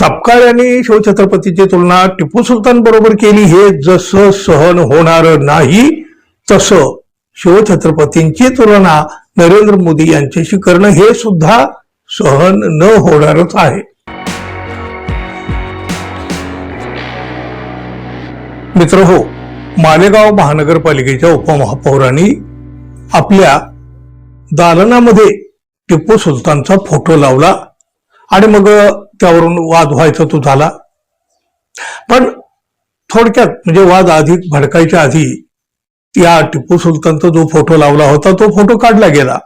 सपकाळ यांनी शिवछत्रपतीची तुलना टिपू सुलतान बरोबर केली. हे जसं सहन होणार नाही तसं शिवछत्रपतींची तुलना नरेंद्र मोदी यांच्याशी करणं हे सुद्धा सहन न होणारच आहे. मित्र हो मालेगाव महानगरपालिकेच्या उपमहापौरांनी आपल्या दालनामध्ये टिपू सुलतानचा फोटो लावला. आणि मग त्यावरून वाद व्हायचा तो झाला. पण थोडक्यात म्हणजे वाद अधिक भडकायच्या आधी या टिपू सुलतानचा जो फोटो लावला होता तो फोटो काढला गेला.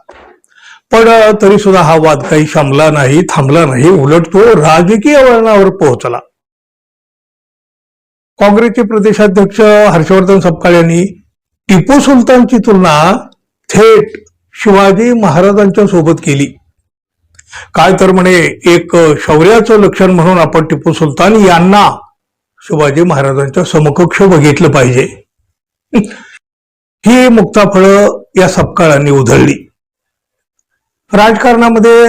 पण तरी सुद्धा हा वाद काही शमला नाही थांबला नाही उलट तो राजकीय वळणावर पोहोचला. काँग्रेसचे प्रदेशाध्यक्ष हर्षवर्धन सपकाळ यांनी टिपू सुलतानची तुलना थेट शिवाजी महाराजांच्या सोबत केली. काय तर म्हणे एक शौर्याचं लक्षण म्हणून आपण टिपू सुलतान यांना शिवाजी महाराजांच्या समकक्ष बघितलं पाहिजे. ही मुक्ताफळं या सपकाळांनी उधळली. राजकारणामध्ये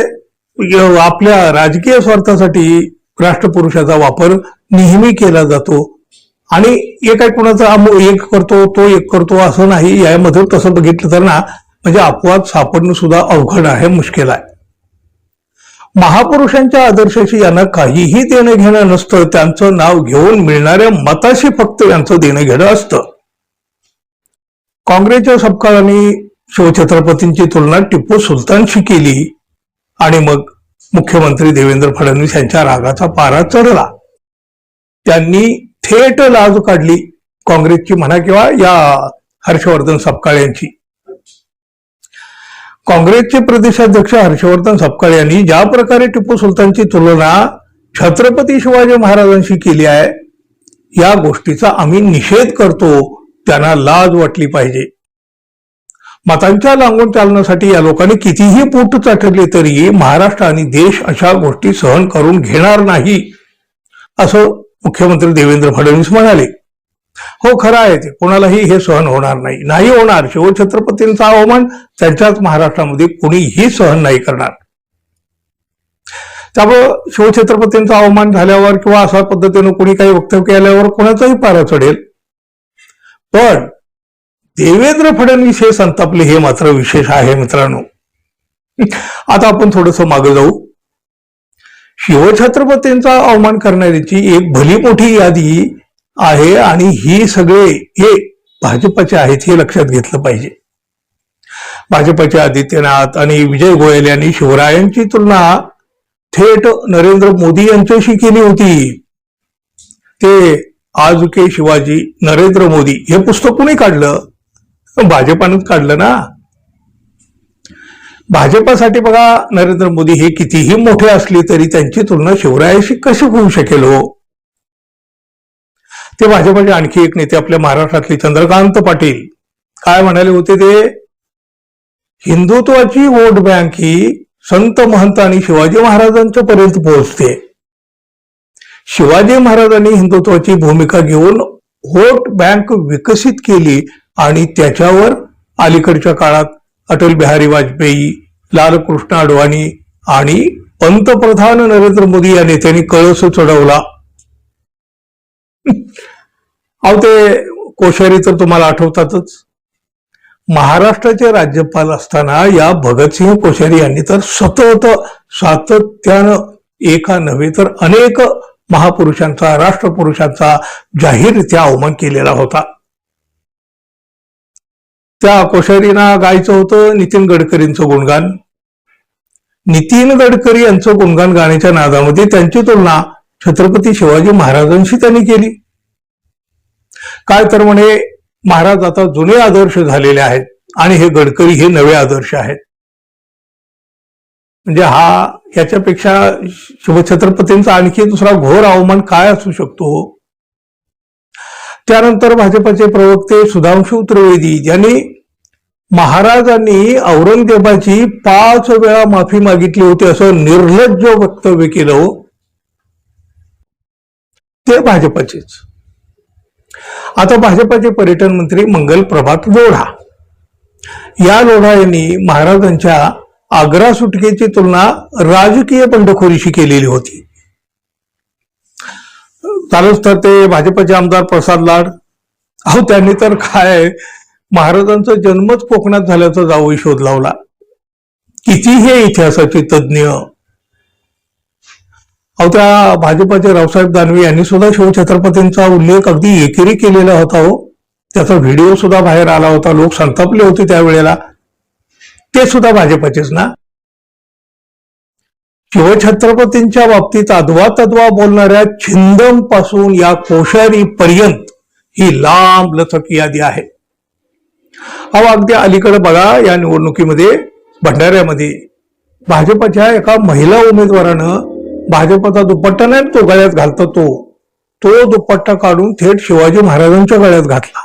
आपल्या राजकीय स्वार्थासाठी राष्ट्रपुरुषाचा वापर नेहमी केला जातो. आणि एक काय कोणाचा एक करतो तो एक करतो असं नाही. यामध्ये तसं बघितलं तर ना म्हणजे अपवाद सापडणं सुद्धा अवघड आहे मुश्किल आहे. महापुरुषांच्या आदर्शाशी यांना काहीही देणं घेणं नसतं. त्यांचं नाव घेऊन मिळणाऱ्या मताशी फक्त यांचं देणं घेणं असतं. काँग्रेसच्या सपकाळांनी शिवछत्रपतींची तुलना टिपू सुलतानशी केली आणि मग मुख्यमंत्री देवेंद्र फडणवीस यांच्या रागाचा पारा चढला. त्यांनी थेट लाज काढली. काँग्रेसची म्हणा किंवा या हर्षवर्धन सपकाळ यांची. काँग्रेसचे प्रदेशाध्यक्ष हर्षवर्धन सपकाळ यांनी ज्या प्रकारे टिपू सुलतानची तुलना छत्रपती शिवाजी महाराजांशी केली आहे या गोष्टीचा आम्ही निषेध करतो त्यांना लाज वाटली पाहिजे. मतांच्या लागून चालण्यासाठी या लोकांनी कितीही पोट चाटले तरी महाराष्ट्र आणि देश अशा गोष्टी सहन करून घेणार नाही असं मुख्यमंत्री देवेंद्र फडणवीस म्हणाले. हो खरं आहे ते. कोणालाही हे सहन होणार नाही. नाही होणार. शिवछत्रपतींचा अवमान त्यांच्याच महाराष्ट्रामध्ये कुणीही सहन नाही करणार. त्यामुळं शिवछत्रपतींचा अवमान झाल्यावर किंवा अशा पद्धतीनं कुणी काही वक्तव्य केल्यावर कोणाचाही पारा चढेल. पण देवेंद्र फडणवीस हे संतापले हे मात्र विशेष आहे मित्रांनो. आता आपण थोडस मागे जाऊ. शिवछत्रपतींचा अवमान करणाऱ्याची एक भली मोठी यादी आहे आणि ही सगळे हे भाजपचे आहेत हे लक्षात घेतलं पाहिजे. भाजपचे आदित्यनाथ आणि विजय गोयल यांनी शिवरायांची तुलना थेट नरेंद्र मोदी यांच्याशी केली होती. ते आज के शिवाजी नरेंद्र मोदी हे पुस्तक कुणी काढलं? भाजपानंच काढलं ना? भाजपासाठी बघा नरेंद्र मोदी हे कितीही मोठे असले तरी त्यांची तुलना शिवरायाशी कशी होऊ शकेल हो? ते भाजपाचे आणखी एक नेते आपल्या महाराष्ट्रातले चंद्रकांत पाटील. काय म्हणाले होते ते? हिंदुत्वाची वोट बँक ही संत महंत आणि शिवाजी महाराजांच्या पर्यंत पोहोचते. शिवाजी महाराजांनी हिंदुत्वाची भूमिका घेऊन वोट बँक विकसित केली आणि त्याच्यावर अलीकडच्या काळात अटल बिहारी वाजपेयी लालकृष्ण अडवाणी आणि पंतप्रधान नरेंद्र मोदी या नेत्यांनी कळस चढवला. अहो ते कोश्यारी तर तुम्हाला आठवतातच. महाराष्ट्राचे राज्यपाल असताना या भगतसिंह कोश्यारी यांनी तर सतत सातत्यानं एका नव्हे तर अनेक महापुरुषांचा राष्ट्रपुरुषांचा जाहीररित्या अवमान केलेला होता. त्या कोश्यारीना गायचं होतं नितीन गडकरींचं गुणगान. नितीन गडकरी यांचं गुणगान गाण्याच्या नादामध्ये त्यांची तुलना छत्रपती शिवाजी महाराजांशी त्यांनी केली. काय तर म्हणे महाराज आता जुने आदर्श झालेले आहेत आणि हे गडकरी हे नवे आदर्श आहेत. म्हणजे हा याच्यापेक्षा शिवछत्रपतींचा आणखी दुसरा घोर अवमान काय असू शकतो? त्यानंतर भाजपचे प्रवक्ते सुधांशु त्रिवेदी यांनी महाराजांनी औरंगजेबाची पाच वेळा माफी मागितली होती असं निर्लज्ज वक्तव्य केलं हो. ते भाजपाचेच. आता भाजपाचे पर्यटन मंत्री मंगल प्रभात लोढा या लोढा यांनी महाराजांच्या आग्रा सुटकेची तुलना राजकीय बंडखोरीशी केलेली होती. चालूच तर ते भाजपचे आमदार प्रसाद लाड. अहो त्यांनी तर काय महाराजांचा जन्मच कोकणात झाल्याचा जाऊही शोध लावला. किती हे इतिहासाचे तज्ज्ञ अहो त्या भाजपाचे रावसाहेब दानवे यांनी सुद्धा शिवछत्रपतींचा उल्लेख अगदी एकेरी केलेला होता हो. त्याचा व्हिडिओ सुद्धा बाहेर आला होता लोक संतापले होते त्यावेळेला. ते सुद्धा भाजपचेच ना? शिवछत्रपतींच्या बाबतीत अद्वा तद्वा बोलणाऱ्या छिंदमपासून या कोश्यारी पर्यंत ही लांब लचक यादी आहे. अहो अगदी अलीकडे बघा या निवडणुकीमध्ये भंडाऱ्यामध्ये भाजपच्या एका महिला उमेदवारानं भाजपचा दुपट्टा नाही तो गळ्यात घालतो तो. तो दुपट्टा काढून थेट शिवाजी महाराजांच्या गळ्यात घातला.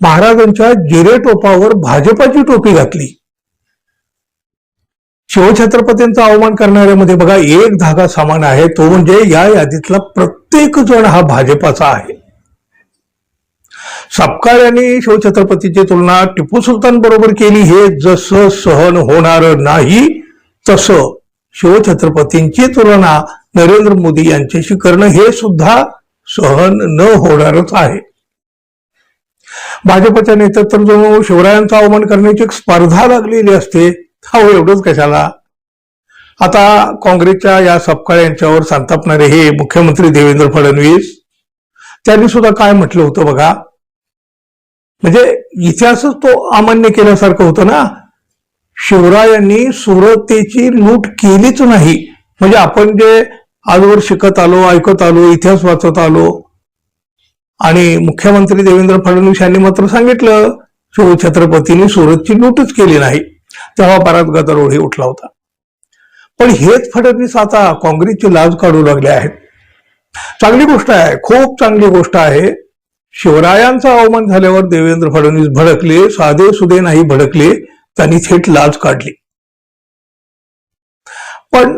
महाराजांच्या जिरे टोपावर भाजपाची टोपी घातली. शिवछत्रपतींचा अवमान करणाऱ्यामध्ये बघा एक धागा समान आहे तो म्हणजे या यादीतला प्रत्येक जण हा भाजपाचा आहे. सपकाळ यांनी शिवछत्रपतीची तुलना टिपू सुलतान बरोबर केली हे जसं सहन होणार नाही तसं. शिवछत्रपतींची तुलना नरेंद्र मोदी यांच्याशी करणं हे सुद्धा सहन न होणारच आहे. भाजपच्या नेतृत्व जो शिवरायांचा अवमान करण्याची एक स्पर्धा लागलेली असते हा हो एवढंच कशाला? आता काँग्रेसच्या या सपकाळ यांच्यावर संतापणारे हे मुख्यमंत्री देवेंद्र फडणवीस त्यांनी सुद्धा काय म्हटलं होतं बघा? म्हणजे इतिहासच तो अमान्य केल्यासारखं होतं ना? शिवरायांनी सुरतेची लूट केलीच नाही. म्हणजे आपण जे आजवर शिकत आलो ऐकत आलो इतिहास वाचत आलो आणि मुख्यमंत्री देवेंद्र फडणवीस यांनी मात्र सांगितलं शिवछत्रपतींनी सुरतची लूटच केली नाही. तेव्हा बराच गदारोळही उठला होता. पण हेच फडणवीस आता काँग्रेसची लाज काढू लागले आहेत. चांगली गोष्ट आहे खूप चांगली गोष्ट आहे. शिवरायांचा अवमान झाल्यावर देवेंद्र फडणवीस भडकले साधे सुधे नाही भडकले. त्यांनी थेट लाज काढली. पण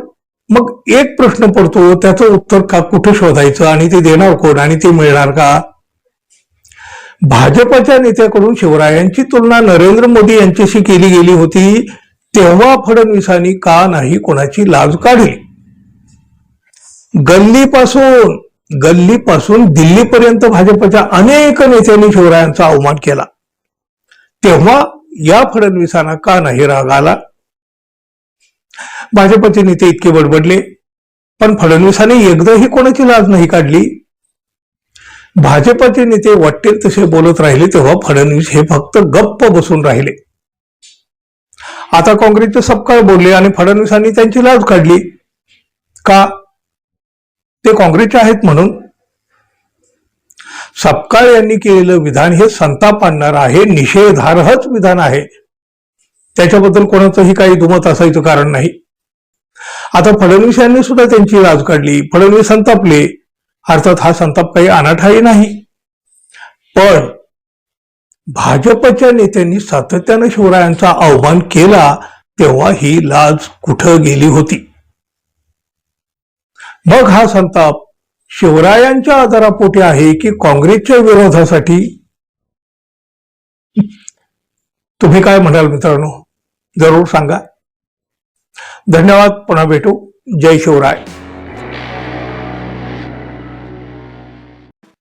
मग एक प्रश्न पडतो त्याचं उत्तर का कुठे शोधायचं आणि ते देणार कोण आणि ते मिळणार का? भाजपच्या नेत्याकडून शिवरायांची तुलना नरेंद्र मोदी यांच्याशी केली गेली होती तेव्हा फडणवीसांनी का नाही कोणाची लाज काढली? गल्लीपासून गल्लीपासून दिल्लीपर्यंत भाजपच्या अनेक नेत्यांनी शिवरायांचा अवमान केला. तेव्हा या फडणवीसांना का नाही राग आला? भाजपचे नेते इतके बडबडले पण फडणवीसांनी एकदाही कोणाची लाज नाही काढली? भाजपचे नेते वाटतील तसे बोलत राहिले तेव्हा फडणवीस हे फक्त गप्प बसून राहिले. आता काँग्रेसचे सपकाळ बोलले आणि फडणवीसांनी त्यांची लाज काढली. का? ते काँग्रेसचे आहेत म्हणून. सपकाळ यांनी केलेलं विधान हे संताप आणणार आहे निषेधार्हच विधान आहे. त्याच्याबद्दल कोणाचंही काही दुमत असायचं कारण नाही. आता फडणवीस यांनी सुद्धा त्यांची लाज काढली. फडणवीस संतापले. अर्थात हा संताप काही अनाठाही नाही. पण भाजपच्या नेत्यांनी सातत्यानं शिवरायांचा अवमान केला तेव्हा ही लाज कुठं गेली होती? मग हा संताप शिवरायांच्या आधारापोटी आहे की काँग्रेसच्या विरोधासाठी? तुम्ही काय म्हणाल मित्रांनो? जरूर सांगा. धन्यवाद. पुन्हा भेटू. जय शिवराय.